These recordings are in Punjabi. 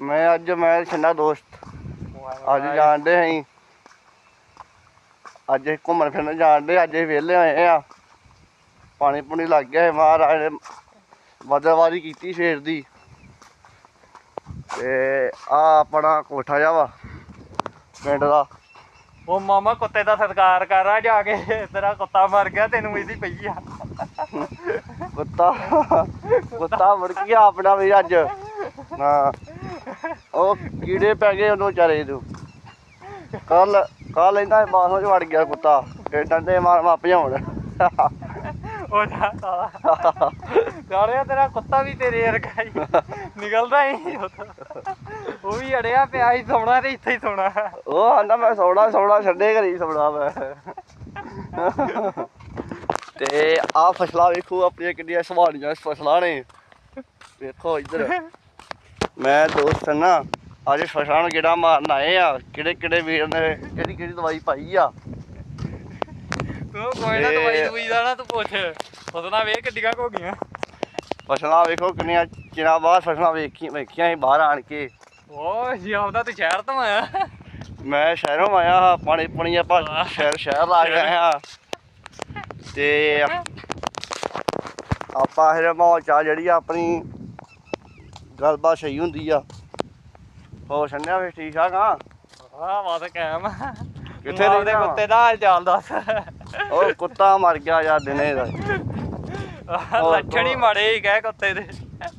ਮੈਂ ਅੱਜ ਮੈਂ ਛੰਨਾ ਦੋਸਤ। ਅੱਜ ਜਾਣਦੇ ਅਸੀਂ। ਅੱਜ ਅਸੀਂ ਘੁੰਮਣ ਫਿਰਨ ਜਾਣਦੇ ਅੱਜ ਅਸੀਂ ਵਿਹਲੇ ਹੋਏ ਆ। ਪਾਣੀ ਪੂਣੀ ਲੱਗ ਗਿਆ ਹੈ ਮਹਾਰਾਜ ਨੇ ਬਦਲਵਾਰੀ ਕੀਤੀ ਸਵੇਰ ਦੀ। ਤੇ ਆ ਆਪਣਾ ਕੋਠਾ ਜਾ ਵਾ ਪਿੰਡ ਦਾ। ਉਹ ਮਾਮਾ ਕੁੱਤੇ ਦਾ ਸਤਿਕਾਰ ਕਰ ਆ ਜਾ ਕੇ ਤੇਰਾ ਕੁੱਤਾ ਮਰ ਗਿਆ ਤੈਨੂੰ ਇਹਦੀ ਪਈ ਆ। ਕੁੱਤਾ ਕੁੱਤਾ ਮੁੜ ਗਿਆ ਆਪਣਾ ਵੀ ਅੱਜ। ਹਾਂ। ਉਹ ਕੀੜੇ ਪੈ ਗਏ ਉਹਨੂੰ ਵਿਚਾਰੇ ਨੂੰ। ਕੱਲ ਕੱਲ ਇਹਨਾਂ ਦੇ ਬਾਸੋਂ ਚ ਵੜ ਗਿਆ ਕੁੱਤਾ। ਤੇ ਡੰਡੇ ਮਾਰ ਮਾ ਭਜਾਉਣ। ਉਹ ਜਾ ਸਾਲਾ ਸਾਲਿਆ ਤੇਰਾ ਕੁੱਤਾ ਵੀ ਤੇਰੇ ਵਰਗਾ ਹੀ। ਨਿਕਲਦਾ ਹੀ ਉਹ ਵੀ ਅੜਿਆ ਪਿਆ ਹੀ ਸੌਣਾ ਤੇ ਇੱਥੇ ਹੀ ਸੌਣਾ। ਉਹ ਆਂਦਾ ਮੈਂ ਸੌਣਾ ਸੌਣਾ ਛੱਡੇ ਘਰੀ ਸੌਣਾ ਮੈਂ। ਤੇ ਆ ਫਸਲਾਂ ਵੇਖੋ ਆਪਣੀਆਂ ਕਿੰਨੀਆਂ ਸਵਾਲੀਆਂ ਫਸਲਾਂ ਨੇ। ਵੇਖੋ ਇੱਧਰ। ਮੈਂ ਦੋਸਤ ਨਾ ਅੱਜ ਫਸਲਾਂ ਨੂੰ ਕਿਹੜਾ ਮਾਰਨ ਆਏ ਆ। ਕਿਹੜੇ ਕਿਹੜੇ ਵੀਰ ਨੇ ਕਿਹੜੀ ਕਿਹੜੀ ਦਵਾਈ ਪਾਈ ਆ? ਤੂੰ ਕੋਈ ਨਾ ਦਵਾਈ ਦਵਾਈ ਦਾ ਨਾ ਤੂੰ ਪੁੱਛ। ਫਸਣਾ ਵੇਖ ਕਿੱਡੀਆਂ ਕੁ ਹੋ ਗਈਆਂ। ਫਸਲਾਂ ਵੇਖੋ ਕਿੰਨੀਆਂ ਚਿਰਾਂ ਬਾਅਦ ਫਸਲਾਂ ਵੇਖੀਆਂ ਵੇਖੀਆਂ ਸੀ ਬਾਹਰ ਆਣ ਕੇ। ਓ ਜੀ ਆਉਂਦਾ ਤੂੰ ਸ਼ਹਿਰ ਤੋਂ ਆਇਆ। ਮੈਂ ਸ਼ਹਿਰੋਂ ਆਇਆ ਹਾਂ ਪਾਣੀ ਪੁਣੀ ਆਪਾਂ। ਸ਼ਹਿਰ ਸ਼ਹਿਰ ਲਾ ਕੇ ਆਏ ਹਾਂ। ਤੇ ਆਪਾਂ ਫਿਰ ਮਾਹੌਲ ਚਾ ਜਿਹੜੀ ਆ ਆਪਣੀ ਗੱਲਬਾਤ ਸਹੀ ਹੁੰਦੀ ਆ। ਹੋ ਛੰਨਿਆ ਫਿਰ ਠੀਕ ਠਾਕ ਆ? ਵਾਦ ਕਾਇਮ ਕਿੱਥੇ ਰਹਿੰਦੇ ਕੁੱਤੇ ਦਾ ਹਾਲ ਚਾਲ ਦੱਸ। ਉਹ ਕੁੱਤਾ ਮਰ ਗਿਆ ਯਾਰ ਦਿਨੇ ਦਾ। ਹੋਰ, ਲੱਛਣ ਹੀ। ਮਾੜੇ ਹੀ ਗਏ ਕੁੱਤੇ ਦੇ।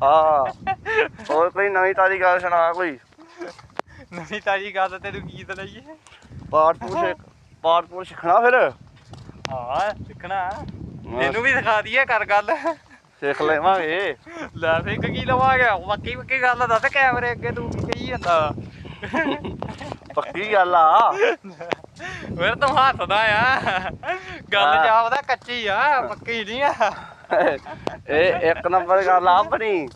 ਹਾਂ। ਹੋਰ ਕੋਈ ਨਵੀਂ ਤਾਜ਼ੀ ਗੱਲ ਸੁਣਾ ਕੋਈ? ਨਵੀਂ ਤਾਜੀ ਗੱਲ ਤੈਨੂੰ ਕੀ ਦਲਾਈਏ ਪਾਠ ਸਿੱਖ- ਪਾਠ ਪੂਠ ਸਿੱਖਣਾ ਫਿਰ? ਹਾਂ ਸਿੱਖਣਾ। ਤੈਨੂੰ ਵੀ ਸਿਖਾ ਦਈਏ ਕਰ ਗੱਲ। ਸਿੱਖ ਲੈਵਾਂਗੇ ਲੈ ਫੇ ਕੀ ਲਵਾਂਗੇ? ਪੱਕੀ ਪੱਕੀ ਗੱਲ ਦੱਸ ਕੈਮਰੇ ਅੱਗੇ ਤੂੰ ਕੀ ਕਹੀ ਜਾਂਦਾ? ਪੱਕੀ ਗੱਲ ਆ। ਫਿਰ ਤੂੰ ਹੱਸਦਾ ਆ। ਗੱਲ। ਜਾਪਦਾ ਕੱਚੀ ਆ ਪੱਕੀ ਨਹੀਂ ਆ। ਇਹ ਇੱਕ ਨੰਬਰ ਗੱਲ ਆ ਆਪਣੀ।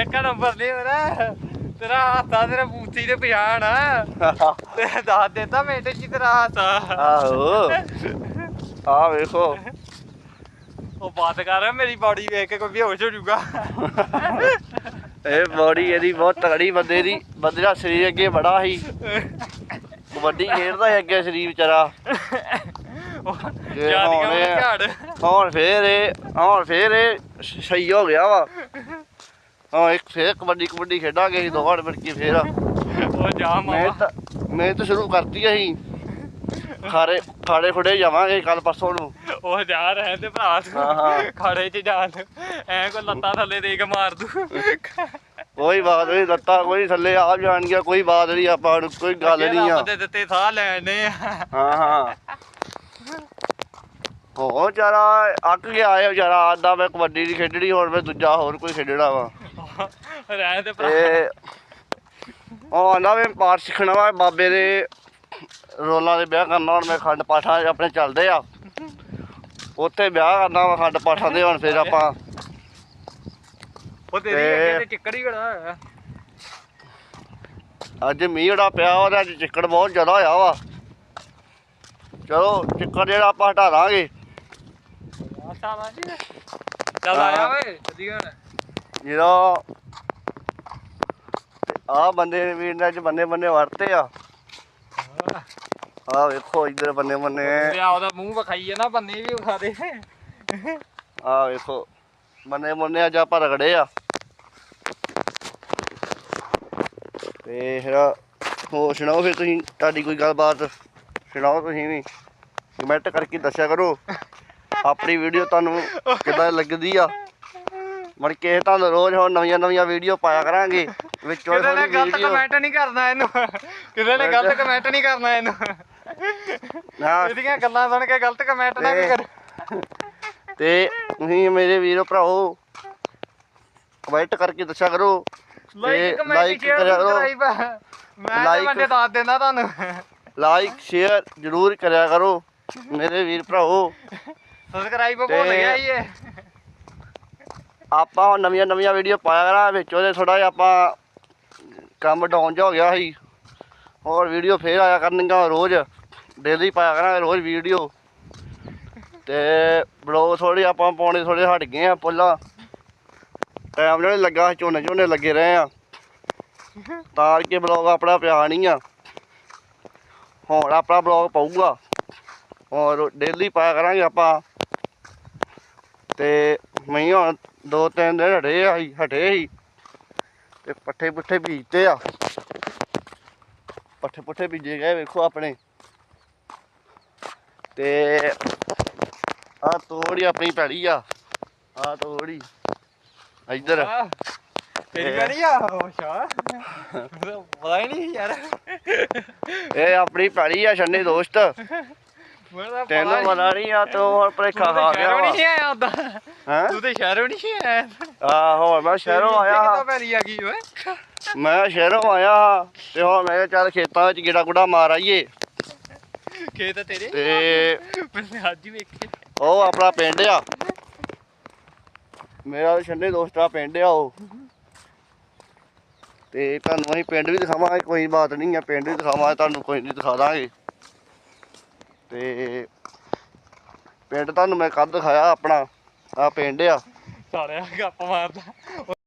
ਇੱਕ ਨੰਬਰ ਨਹੀਂ ਮੇਰਾ ਤੇਰਾ ਹੱਥਾ ਤੇਰਾ ਬੂਥੀ ਤੇ ਪਛਾਣ ਆ। ਤੇ ਦੱਸ ਦਿੱਤਾ ਮਿੰਟ ਚ ਤੇਰਾ ਹੱਥਾ ਆਹੋ। ਆ ਵੇਖੋ। ਉਹ ਬਾਤ ਕਰ ਮੇਰੀ ਬਾਡੀ ਵੇਖ ਕੇ ਕੋਈ ਬੇਹੋਸ਼ ਹੋ ਜਾਊਗਾ। ਇਹ ਬੋਡੀ ਇਹਦੀ ਬਹੁਤ ਤਗੜੀ ਬੰਦੇ ਦੀ ਬੰਦੇ ਦਾ ਸਰੀਰ ਅੱਗੇ ਬੜਾ ਸੀ। ਕਬੱਡੀ ਖੇਡਦਾ ਸੀ ਅੱਗੇ ਸਰੀਰ ਵਿਚਾਰਾ। ਜਿਆਦੀਆਂ ਹੁਣ ਫੇਰ ਇਹ ਹੁਣ ਫੇਰ ਇਹ ਸਹੀ ਹੋ ਗਿਆ ਵਾ। ਹਾਂ ਇੱਕ ਫੇਰ ਕਬੱਡੀ ਕਬੱਡੀ ਖੇਡਾਂਗੇ ਅਸੀਂ ਦੋਵਾਂ ਮਿਲ ਕੇ ਫੇਰ। ਉਹ ਜਾ ਮੈਂ ਮਾਮਾ ਤਾਂ ਮੈਂ ਤਾਂ ਸ਼ੁਰੂ ਕਰਤੀ ਅਸੀਂ। ਖਾਰੇ ਖਾੜੇ ਖੁੜੇ ਜਾਵਾਂਗੇ ਕੱਲ ਪਰਸੋਂ ਨੂੰ। ਉਹ ਜਾ ਰਹੇ ਤੇ ਭਰਾ ਹਾਂ, ਹਾਂ। ਤੂੰ ਖੜੇ ਚ ਜਾਣ। ਐ ਕੋ ਲੱਤਾਂ ਥੱਲੇ ਦੇ ਕੇ ਮਾਰ ਦੂ। ਕੋਈ ਬਾਤ ਨਹੀਂ ਲੱਤਾਂ ਕੋਈ ਥੱਲੇ ਆ ਜਾਣ ਗਿਆ ਕੋਈ ਬਾਤ ਨਹੀਂ ਆਪਾਂ ਨੂੰ ਕੋਈ ਗੱਲ ਨਹੀਂ ਆ। ਦੇ ਦਿੱਤੇ ਸਾਹ ਲੈਣੇ ਆ। ਹਾਂ ਹਾਂ। ਉਹ ਵਿਚਾਰਾ ਅੱਕ ਗਿਆ ਇਹ ਵਿਚਾਰਾ ਆਦਾ ਮੈਂ ਕਬੱਡੀ ਦੀ ਖੇਡਣੀ ਹੁਣ ਮੈਂ ਦੂਜਾ ਹੋਰ ਕੋਈ ਖੇਡਣਾ ਵਾ। ਰਹਿ ਤੇ ਭਰਾ। ਤੇ ਉਹ ਆਂਦਾ ਮੈਂ ਪਾਠ ਸਿੱਖਣਾ ਵਾ ਬਾਬੇ ਦੇ ਰੋਲਾਂ ਦੇ ਵਿਆਹ ਕਰਨਾ ਹੁਣ ਮੈਂ ਖੰਡ ਪਾਠਾਂ ਆਪਣੇ ਚੱਲਦੇ ਆ। ਉੱਥੇ ਵਿਆਹ ਕਰਨਾ ਵਾ ਖੰਡ ਪਾਠਾਂ ਦੇ ਹੁਣ ਫਿਰ ਆਪਾਂ। ਉਹ ਤੇਰੀ ਅੱਗੇ ਤੇ ਚਿੱਕੜੀ ਹੈ ਅੱਜ ਮੀਂਹ ਜਿਹੜਾ ਪਿਆ ਉਹਦਾ ਅੱਜ ਚਿੱਕੜ ਬਹੁਤ ਜ਼ਿਆਦਾ ਹੋਇਆ ਵਾ। ਚਲੋ ਚਿੱਕੜ ਜਿਹੜਾ ਆਪਾਂ ਹਟਾ ਦਾਂਗੇ। ਚੱਲ ਆਇਆ ਓਏ ਜਦੀ ਹੁਣ। ਜਿਹੜਾ ਆ ਬੰਦੇ ਵੀਰ ਨੇ ਅੱਜ ਬੰਨੇ ਬੰਨੇ ਵਰਤੇ ਆ। ਆ ਵੇਖੋ ਇੱਧਰ ਬੰਨੇ ਬੰਨੇ। ਲਿਆ ਉਹਦਾ ਮੂੰਹ ਵਿਖਾਈਏ ਨਾ ਬੰਨੇ ਵੀ ਵਿਖਾ ਦੇ ਆ ਵੇਖੋ ਬੰਨੇ ਬੰਨੇ ਅੱਜ ਆਪਾਂ ਰਗੜੇ ਆ। ਤੇ ਫਿਰ ਹੋ ਸੁਣਾਓ ਫਿਰ ਤੁਸੀਂ ਤੁਹਾਡੀ ਕੋਈ ਗੱਲਬਾਤ? ਸੁਣਾਓ ਤੁਸੀਂ ਵੀ। ਕਮੈਂਟ ਕਰਕੇ ਦੱਸਿਆ ਕਰੋ। ਆਪਣੀ ਵੀਡੀਓ ਤੁਹਾਨੂੰ ਕਿੱਦਾਂ ਲੱਗਦੀ ਆ? ਮੜ ਕੇ ਤੁਹਾਨੂੰ ਰੋਜ਼ ਹੁਣ ਨਵੀਆਂ ਨਵੀਆਂ ਵੀਡੀਓ ਪਾਇਆ ਕਰਾਂਗੇ। ਵਿੱਚੋਂ ਕਿਸੇ ਨੇ ਗਲਤ ਕਮੈਂਟ ਨਹੀਂ ਕਰਨਾ ਇਹਨੂੰ। ਕਿਸੇ ਨੇ ਗਲਤ ਕਮੈਂਟ ਨਹੀਂ ਕਰਨਾ ਇਹਨੂੰ। ਨਾ ਇਹਦੀਆਂ ਗੱਲਾਂ ਸੁਣ ਕੇ ਗਲਤ ਕਮੈਂਟ ਨਾ ਕਰ ਤੇ ਤੁਸੀਂ ਮੇਰੇ ਵੀਰੋ ਭਰਾਓ ਕਮੈਂਟ ਕਰਕੇ ਦੱਸਿਆ ਕਰੋ ਲਾਈਕ ਸ਼ੇਅਰ ਕਰਿਆ ਕਰੋ। ਮੈਂ ਬੰਦੇ ਦੱਸ ਦਿੰਦਾ ਤੁਹਾਨੂੰ। ਲਾਈਕ ਸ਼ੇਅਰ ਜਰੂਰ ਕਰਿਆ ਕਰੋ ਮੇਰੇ ਵੀਰ ਭਰਾਓ। ਸਬਸਕ੍ਰਾਈਬ ਭੁੱਲ ਗਿਆ ਹੀ ਇਹ ਆਪਾਂ ਨਵੀਆਂ ਨਵੀਆਂ ਵੀਡੀਓ ਪਾਇਆ ਕਰਾਂ ਵਿੱਚ ਉਹਦੇ ਥੋੜਾ ਜਿਹਾ ਆਪਾਂ ਕੰਮ ਡਾਊਨ ਜਿਹਾ ਹੋ ਗਿਆ ਸੀ। ਹੋਰ ਵੀਡੀਓ ਫੇਰ ਆਇਆ ਕਰਨਗੀਆਂ ਰੋਜ਼। ਡੇਲੀ ਪਾਇਆ ਕਰਾਂਗੇ ਰੋਜ਼ ਵੀਡੀਓ। ਤੇ ਬਲੌਗ ਥੋੜੇ ਆਪਾਂ ਪਾਉਣੇ ਥੋੜੇ ਹਟ ਗਏ ਆ ਪਹਿਲਾਂ ਟਾਈਮ ਜਿਹੜਾ ਲੱਗਾ ਝੋਨੇ ਝੋਨੇ ਲੱਗੇ ਰਹੇ ਆ। ਤਾਂ ਕਿ ਬਲੌਗ ਆਪਣਾ ਪਿਆ ਨਹੀਂ ਆ। ਹੁਣ ਆਪਣਾ ਬਲੌਗ ਪਊਗਾ। ਔਰ ਡੇਲੀ ਪਾਇਆ ਕਰਾਂਗੇ ਆਪਾਂ। ਤੇ ਮੈਂ ਹੁਣ ਦੋ ਤਿੰਨ ਦਿਨ ਹਟੇ ਆ ਸੀ- ਹਟੇ ਸੀ। ਤੇ ਪੱਠੇ ਪੁੱਠੇ ਬੀਜਤੇ ਆ। ਪੱਠੇ ਪੁੱਠੇ ਬੀਜੇ ਗਏ ਵੇਖੋ ਆਪਣੇ। ਤੇ ਆ ਤੋੜੀ ਆਪਣੀ ਪੈੜੀ ਆ। ਆ ਤੋੜੀ। ਇੱਧਰ। ਤੇਰੀ ਕਰੀ ਆ? ਅੱਛਾ ਪਤਾ ਹੀ ਨਹੀਂ ਯਾਰ। ਇਹ ਆਪਣੀ ਪੈੜੀ ਆ ਛੰਨੇ ਦੋਸਤ। ਤੈਨੂੰ ਪਤਾ ਨਹੀਂ ਆ ਤੂੰ ਹੁਣ ਭਲੇਖਾ ਖਾ ਗਿਆ ਵਾ। ਨਹੀਂ ਆਇਆ ਉਦਾਂ ਹੈਂ? ਤੂੰ ਤੇ ਸ਼ਹਿਰੋਂ ਨਹੀਂ ਆਇਆ ਆ ਹੋਰ ਮੈਂ ਸ਼ਹਿਰੋਂ ਆਇਆ ਹਾਂ। ਪੈਰੀ ਆ ਗਈ ਓਏ? ਮੈਂ ਸ਼ਹਿਰੋਂ ਆਇਆ ਹਾਂ। ਤੇ ਹੁਣ ਮੈਂ ਚੱਲ ਖੇਤਾਂ ਵਿੱਚ ਗੇੜਾ ਗੁੜਾ ਮਾਰ ਆਈਏ। ਖੇਤ ਤੇਰੇ? ਤੇ ਮੈਂ ਅੱਜ ਹੀ ਵੇਖੇ। ਉਹ ਆਪਣਾ ਪਿੰਡ ਆ। ਮੇਰਾ ਛੰਨੇ ਦੋਸਤ ਆ ਪਿੰਡ ਆ ਉਹ। ਤੇ ਤੁਹਾਨੂੰ ਅਸੀਂ ਪਿੰਡ ਵੀ ਦਿਖਾਵਾਂਗੇ ਕੋਈ ਬਾਤ ਨਹੀਂ ਆ ਪਿੰਡ ਵੀ ਦਿਖਾਵਾਂਗੇ ਤੁਹਾਨੂੰ ਕੋਈ ਨਹੀਂ ਦਿਖਾ ਦਾਂਗੇ। ਤੇ ਪਿੰਡ ਤੁਹਾਨੂੰ ਮੈਂ ਕੱਦ ਦਿਖਾਇਆ ਆਪਣਾ ਆ ਪਿੰਡ ਆ। ਸਾਲਿਆ ਗੱਪ ਮਾਰਦਾ।